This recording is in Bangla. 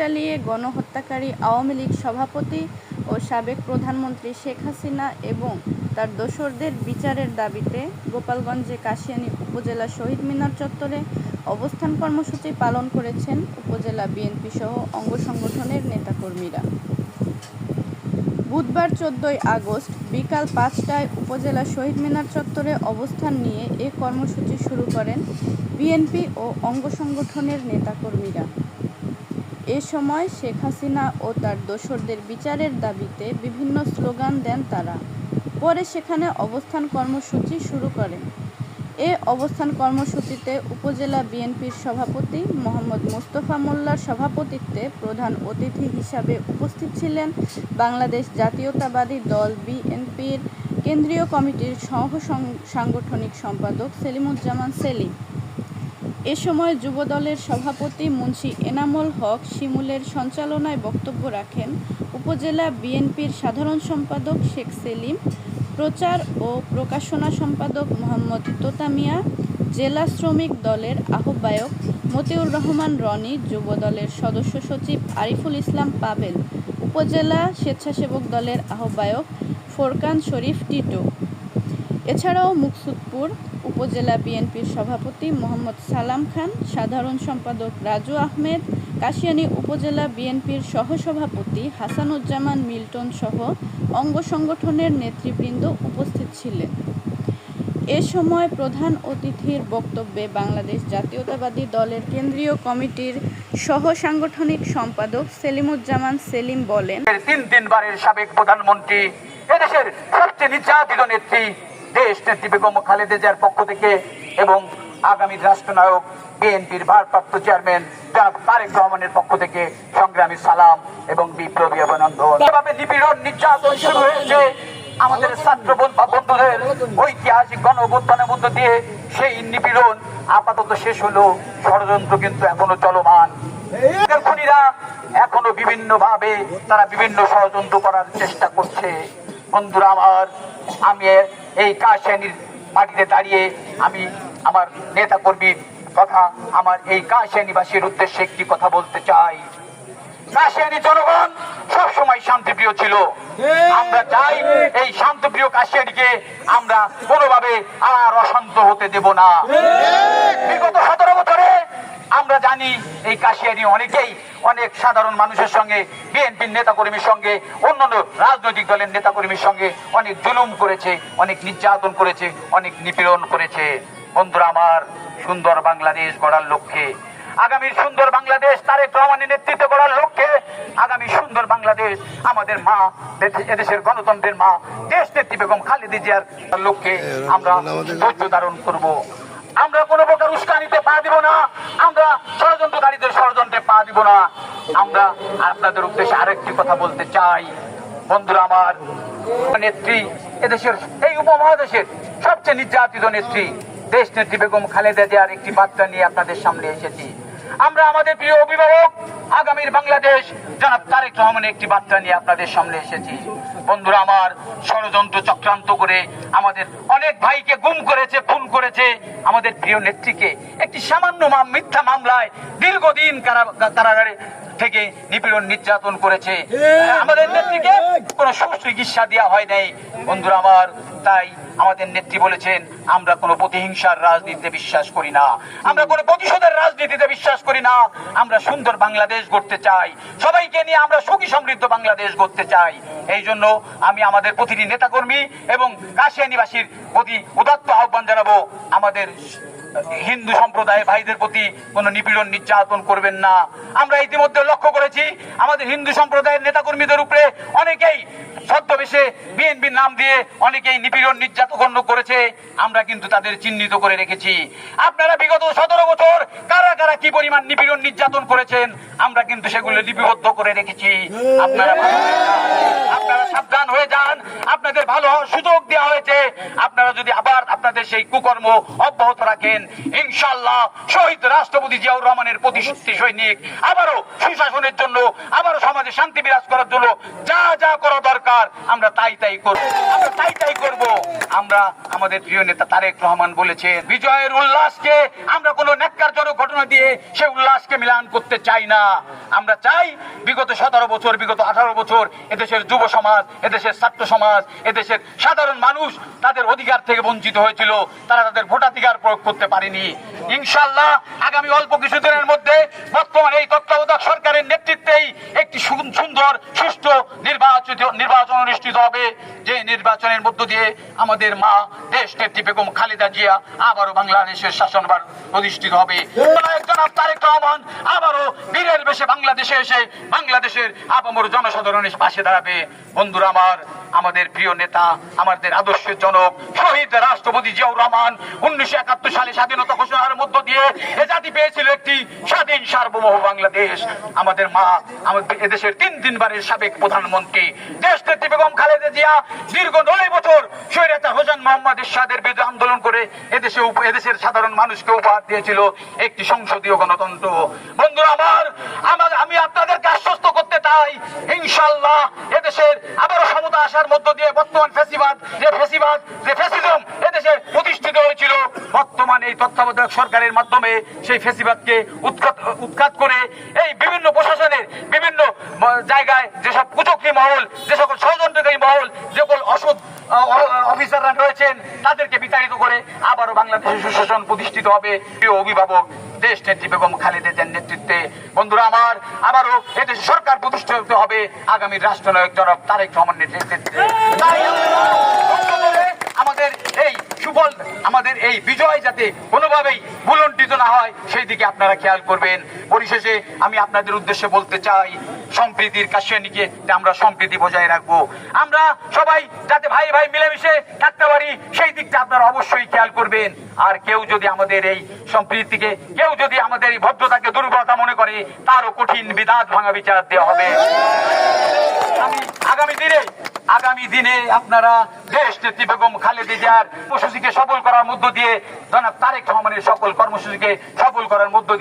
চালিয়ে গণহত্যাকারী আওয়ামী লীগ সভাপতি ও সাবেক প্রধানমন্ত্রী শেখ হাসিনা এবং তার দোসরদের বিচারের দাবিতে গোপালগঞ্জে কাশিয়ানী উপজেলা শহীদ মিনার চত্বরে অবস্থান কর্মসূচি পালন করেছেন উপজেলা বিএনপি সহ অঙ্গ সংগঠনের নেতাকর্মীরা। বুধবার চোদ্দই আগস্ট বিকাল পাঁচটায় উপজেলা শহীদ মিনার চত্বরে অবস্থান নিয়ে এ কর্মসূচি শুরু করেন বিএনপি ও অঙ্গ সংগঠনের নেতাকর্মীরা। এ সময় শেখ হাসিনা ও তার দোসরদের বিচারের দাবিতে বিভিন্ন স্লোগান দেন তারা। পরে সেখানে অবস্থান কর্মসূচি শুরু করেন। এ অবস্থান কর্মসূচিতে উপজেলা বিএনপির সভাপতি মোহাম্মদ মোস্তফা মোল্লার সভাপতিত্বে প্রধান অতিথি হিসাবে উপস্থিত ছিলেন বাংলাদেশ জাতীয়তাবাদী দল বিএনপির কেন্দ্রীয় কমিটির সহ সাংগঠনিক সম্পাদক সেলিমুজ্জামান সেলিম। এ সময় যুবদলের সভাপতি মুন্সি এনামুল হক শিমুলের সঞ্চালনায় বক্তব্য রাখেন উপজেলা বিএনপির সাধারণ সম্পাদক শেখ সেলিম, প্রচার ও প্রকাশনা সম্পাদক মোহাম্মদ তোতামিয়া, জেলা শ্রমিক দলের আহ্বায়ক মতিউর রহমান রনি, যুবদলের সদস্য সচিব আরিফুল ইসলাম পাবেল, উপজেলা স্বেচ্ছাসেবক দলের আহ্বায়ক ফোরকান শরীফ টিটো। এছাড়াও মুকসুদপুর উপজেলা বিএনপির সভাপতি মোহাম্মদ সালাম খান, সাধারণ সম্পাদক রাজু আহমেদ, কাশিয়ানী উপজেলা বিএনপির সহসভাপতি হাসানুজ্জামান মিল্টন সহ অঙ্গ সংগঠনের নেতৃবৃন্দ উপস্থিত ছিলেন। এ সময় প্রধান অতিথির বক্তব্যে বাংলাদেশ জাতীয়তাবাদী দলের কেন্দ্রীয় কমিটির সহ সাংগঠনিক সম্পাদক সেলিমুজ্জামান সেলিম বলেন তিন তিনবারের সাবেক প্রধানমন্ত্রী এদেশের সবচেয়ে নির্যাতিত নেত্রী দেশ নেত্রী বেগম খালেদা জিয়ার পক্ষ থেকে এবং আগামী রাষ্ট্রনায়ক বিএনপির ভারপ্রাপ্ত চেয়ারম্যান তারেক রহমানের পক্ষ থেকে সংগ্রামী সালাম এবং বিপ্লবী অভিনন্দন। এভাবে নিপীড়ন নির্যাতন শুরু হয়েছে। আমাদের ছাত্র বন- বন্ধুদের ঐতিহাসিক গণ অভ্যুত্থানের মধ্য দিয়ে সেই নিপীড়ন আপাতত শেষ হলো। ষড়যন্ত্র কিন্তু এখনও চলমান। খুনিরা এখনও বিভিন্ন ভাবে তারা বিভিন্ন ষড়যন্ত্র করার চেষ্টা করছে। বন্ধুরা আমার আমি এই কাশ্যানির মাটিতে দাঁড়িয়ে আমি আমার নেতা কর্মীর কথা আমার এই কাশিয়ানিবাসীর উদ্দেশ্যে একটি কথা বলতে চাই। কাশিয়ানি জনগণ সবসময় শান্তিপ্রিয় ছিল। আমরা চাই এই শান্তপ্রিয় কাশিয়ানিকে আমরা কোনোভাবে আর অশান্ত হতে দেব না। বিগত সতেরো বছরে জানি এই কাশিয়ানি অনেকেই অনেক সাধারণ মানুষের সঙ্গে বিএনপির নেতাকর্মীর সঙ্গে অন্যান্য রাজনৈতিক দলের নেতাকর্মীর সঙ্গে অনেক জুলুম করেছে অনেক নির্যাতন করেছে অনেক নিপীড়ন করেছে। বন্ধুরা আমার সুন্দর বাংলাদেশ গড়ার লক্ষ্যে আগামীর সুন্দর বাংলাদেশ তারেক রহমানের নেতৃত্ব গড়ার লক্ষ্যে আগামী সুন্দর বাংলাদেশ আমাদের মা দেশ- এদেশের গণতন্ত্রের মা দেশ নেত্রী বেগম খালেদা জিয়ার লক্ষ্যে আমরা ধৈর্য ধারণ করব। আমরা কোনো পা দিব না। আমরা ষড়যন্ত্রকারীদের ষড়যন্ত্রে পা দিব না। আমরা আপনাদের উদ্দেশ্যে আরেকটি কথা বলতে চাই। বন্ধুরা আমার, নেত্রী এদেশের, এই উপমহাদেশের সবচেয়ে নির্যাতিত নেত্রী দেশ নেত্রী বেগম খালেদা জিয়ার একটি বার্তা নিয়ে আপনাদের সামনে এসেছি। আমরা আমাদের প্রিয় অভিভাবক আগামীর বাংলাদেশ। জনাব তারেক রহমানের একটি বার্তা নিয়ে আপনাদের সামনে এসেছি। বন্ধুরা আমার ষড়যন্ত্র চক্রান্ত করে আমাদের অনেক ভাইকে গুম করেছে খুন করেছে আমাদের প্রিয় নেত্রীকে। একটি সামান্য মিথ্যা মামলায় দীর্ঘদিন কারা- কারাগারে থেকে নিপীড়ন নির্যাতন করেছে। আমাদের নেত্রীকে কোনো সুচিকিৎসা দেওয়া হয় নাই। বন্ধুরা আমার তাই আমাদের নেত্রী বলেছেন, আমরা কোনো প্রতিহিংসার রাজনীতিতে বিশ্বাস করি না। আমরা কোনো প্রতিশোধের রাজনীতিতে বিশ্বাস করি না। আমরা সুন্দর বাংলাদেশ গড়তে চাই। সবাইকে নিয়ে আমরা সুখী সমৃদ্ধ বাংলাদেশ গড়তে চাই। এই জন্য আমি আমাদের প্রতিটি নেতাকর্মী এবং কাশিয়ানিবাসীর প্রতি উদাত্ত আহ্বান জানাব। আমাদের হিন্দু সম্প্রদায়ের ভাইদের প্রতি কোনো নিপীড়ন, নির্যাতন করবেন না। আমরা ইতিমধ্যে লক্ষ্য করেছি, আমাদের হিন্দু সম্প্রদায়ের নেতাকর্মীদের উপরে অনেকেই ছদ্মবেশে নাম দিয়ে অনেকেই নিপীড়ন করেছে। আমরা কিন্তু তাদের চিহ্নিত করে রেখেছি। আপনারা বিগত সতেরো বছর কারা কারা কি পরিমাণ নিপীড়ন, নির্যাতন করেছেন, আমরা কিন্তু সেগুলো লিপিবদ্ধ করে রেখেছি। আপনারা আপনারা সাবধান হয়ে যান। আপনাদের ভালো সুযোগ দেওয়া হয়েছে। আপনারা যদি আবার আপনাদের সেই কুকর্ম অব্যাহত রাখেন ইনশাল্লাহ শহীদ রাষ্ট্রপতি জিয়াউর রহমানের প্রতিশ্রুতি সৈনিক আবারও সুশাসনের জন্য, আবারও সমাজে শান্তি বিরাজ করার জন্য যা যা করা দরকার, আমরা তাই তাই করব। আমরা তাই তাই করব। আমরা আমাদের প্রিয় নেতা তারেক রহমান বলেছেন, বিজয়ের উল্লাসকে আমরা কোনো ন্যাক্কারজনক ঘটনা দিয়ে সেই উল্লাসকে মিলান করতে চাই না। আমরা চাই বিগত সতেরো বছর, বিগত আঠারো বছর এদেশের যুব সমাজ এদেশের ছাত্র সমাজ, এদেশের সাধারণ মানুষ তাদের অধিকার থেকে বঞ্চিত হয়েছিল। তারা তাদের ভোটাধিকার প্রয়োগ করতে পারেনি। ইনশাল্লাহ আগামী অল্প কিছুদিনের মধ্যে বর্তমান এই তত্ত্বাবধায়ক সরকারের নেতৃত্বেই একটি সুন্দর, সুষ্ঠু নির্বাচিত, নির্বাচন অনুষ্ঠিত হবে। যে নির্বাচনের মধ্য দিয়ে আমাদের মা দেশ নেত্রী বেগম খালেদা জিয়া আবারও বাংলাদেশের শাসনভার প্রতিষ্ঠিত হবে। জনাব তারেক রহমান আবারও বীরের বেশে বাংলাদেশে এসে বাংলাদেশের আপামর জনসাধারণের পাশে দাঁড়াবে। বন্ধুরা আমার, আমাদের প্রিয় নেতা, আমাদের আদর্শের জনক, শহীদ রাষ্ট্রপতি জিয়াউর রহমান, উনিশশো একাত্তর সালে স্বাধীনতা ঘোষণার মধ্য দিয়ে এ জাতি পেয়েছিল একটি স্বাধীন সার্বভৌম বাংলাদেশ। আমাদের মা, আমাদের এদেশের তিন তিনবারের সাবেক প্রধানমন্ত্রী দেশ নেত্রী বেগম খালেদা জিয়া দীর্ঘ নয় বছর সৈরাতা হোসেন মোহাম্মদ এরশাদের বিরুদ্ধে আন্দোলন করে এদেশে এদেশের সাধারণ মানুষকে উপহার দিয়েছিল একটি সংসদীয় গণতন্ত্র। বন্ধুরা আমার আমি আপনাদেরকে আশ্বস্ত চাই ইনশাল্লাহ এদেশের আবারও সমতা আসার মধ্য দিয়ে বর্তমান ফেসিবাদ, যে ফেসিবাদ, যে ফেসিজম এদেশে প্রতিষ্ঠিত হয়েছিল, বর্তমান এই তত্ত্বাবধায়ক সরকারের মাধ্যমে সেই ফেসিবাদকে উৎখাত উৎখাত করে এই বিভিন্ন প্রশাসনের বিভিন্ন জায়গায় যেসব কুচক্রি মহল, যে সকল ষড়যন্ত্রকারী মহল, যে সকল অসৎ অফিসাররা রয়েছেন, তাদেরকে বিতাড়িত করে আবারও বাংলাদেশের সুশাসন প্রতিষ্ঠিত হবে। প্রিয় অভিভাবক, দেশ নেত্রী বেগম খালেদা নেতৃত্বে বন্ধুরা, আমার আবারও এদেশ সরকার প্রতিষ্ঠিত হবে আগামী রাষ্ট্রনায়ক জনক তারেক রহমানের নেতৃত্বে। আমাদের এই সুফল আমাদের এই বিজয় যাতে কোনোভাবেই ভুলণ্ঠিত না হয়, সেই দিকে আপনারা খেয়াল করবেন। পরিশেষে আমি আপনাদের উদ্দেশ্যে বলতে চাই, সম্প্রীতির কাশিয়ানিকে আমরা সম্প্রীতি বজায় রাখব। আমরা সবাই যাতে ভাই ভাই মিলেমিশে থাকতে পারি, সেই দিকটা আপনারা অবশ্যই খেয়াল করবেন। আর কেউ যদি আমাদের এই সম্প্রীতিকে, কেউ যদি আমাদের এই ভদ্রতাকে, দুর্বলতা মনে করে, তারও কঠিন বিদাত ভাঙা বিচার দেওয়া হবে। আমি আগামী দিনে আগামী দিনে আপনারা দেশ নেত্রী বেগম খালেদা জিয়ার কর্মসূচিকে সফল করার মধ্য দিয়ে জনাব তারেক রহমানের সকল কর্মসূচিকে সফল করার মধ্য দিয়ে